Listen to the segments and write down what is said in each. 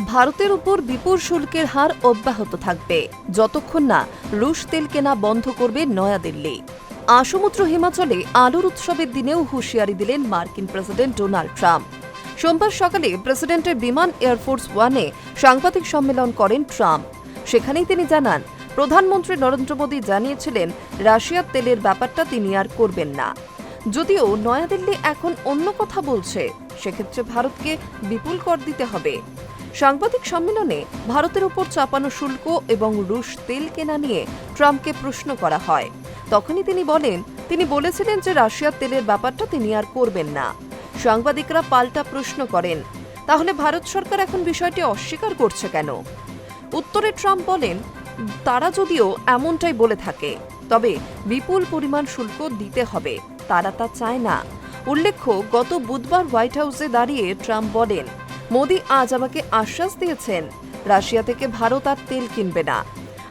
ভারতের উপর বিপুল শুল্কের হার অব্যাহত থাকবে। যতক্ষণ না রুশ তেল কেনা বন্ধ করবে নয়াদিল্লি। আসমুদ্র হিমাচলে আলুর উৎসবের দিনেও হুঁশিয়ারি দিলেন মার্কিন প্রেসিডেন্ট ডোনাল্ড ট্রাম্প। সোমবার সকালে প্রেসিডেন্টের বিমান এয়ারফোর্স ওয়ানে সাংবাদিক সম্মেলন করেন ট্রাম্প। সেখানেই তিনি জানান, প্রধানমন্ত্রী নরেন্দ্র মোদী জানিয়েছিলেন, রাশিয়ার তেলের ব্যাপারটা তিনি আর করবেন না। যদিও নয়াদিল্লি এখন অন্য কথা বলছে, সেক্ষেত্রে ভারতকে বিপুল কর দিতে হবে। সাংবাদিক সম্মেলনে ভারতের উপর চাপানো শুল্ক এবং রুশ তেল কেনা নিয়ে ট্রাম্পকে প্রশ্ন করা হয়। তখনই তিনি বলেন, তিনি বলেছিলেন যে রাশিয়ার তেলের ব্যাপারটা তিনি আর করবেন না। সাংবাদিকরা পাল্টা প্রশ্ন করেন, তাহলে ভারত সরকার এখন বিষয়টি অস্বীকার করছে কেন? উত্তরে ট্রাম্প বলেন, তারা যদিও এমনটাই বলে থাকে, তবে বিপুল পরিমাণ শুল্ক দিতে হবে, তারা তা চায় না। উল্লেখ্য, গত বুধবার হোয়াইট হাউসে দাঁড়িয়ে ট্রাম্প বলেন মোদি আজ আমাকে আশ্বাস দিয়েছেন, রাশিয়া থেকে ভারত আর তেল কিনবে না।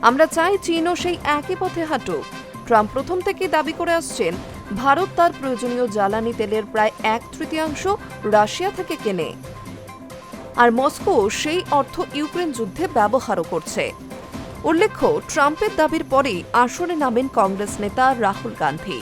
আমরা চাই চীনও সেই একই পথে হাঁটুক। ট্রাম্প প্রথম থেকে দাবি করে আসছেন, ভারত তার প্রয়োজনীয় জ্বালানি তেলের প্রায় এক তৃতীয়াংশ রাশিয়া থেকে কেনে। আর মস্কো সেই অর্থ ইউক্রেন যুদ্ধে ব্যবহারও করছে। উল্লেখ্য, ট্রাম্পের দাবির পরেই আসনে নামেন কংগ্রেস নেতা রাহুল গান্ধী।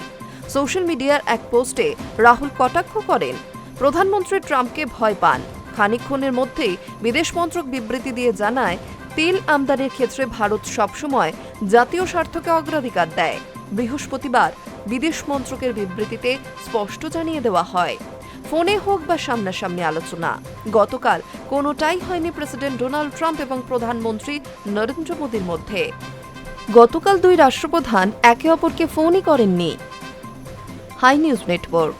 সোশ্যাল মিডিয়ার এক পোস্টে রাহুল কটাক্ষ করেন, প্রধানমন্ত্রী ট্রাম্পকে ভয় পান। খানিকক্ষণের মধ্যেই বিদেশ মন্ত্রক বিবৃতি দিয়ে জানায়, তেল আমদানির ক্ষেত্রে ভারত সবসময় জাতীয় স্বার্থকে অগ্রাধিকার দেয়। বৃহস্পতিবার বিদেশ মন্ত্রকের বিবৃতিতে স্পষ্ট জানিয়ে দেওয়া হয়। ফোনে হোক বা সামনাসামনি আলোচনা, গতকাল কোনোটাই হয়নি প্রেসিডেন্ট ডোনাল্ড ট্রাম্প এবং প্রধানমন্ত্রী নরেন্দ্র মোদীর মধ্যে। গতকাল দুই রাষ্ট্রপ্রধান একে অপরকে ফোনই করেননি। High news network.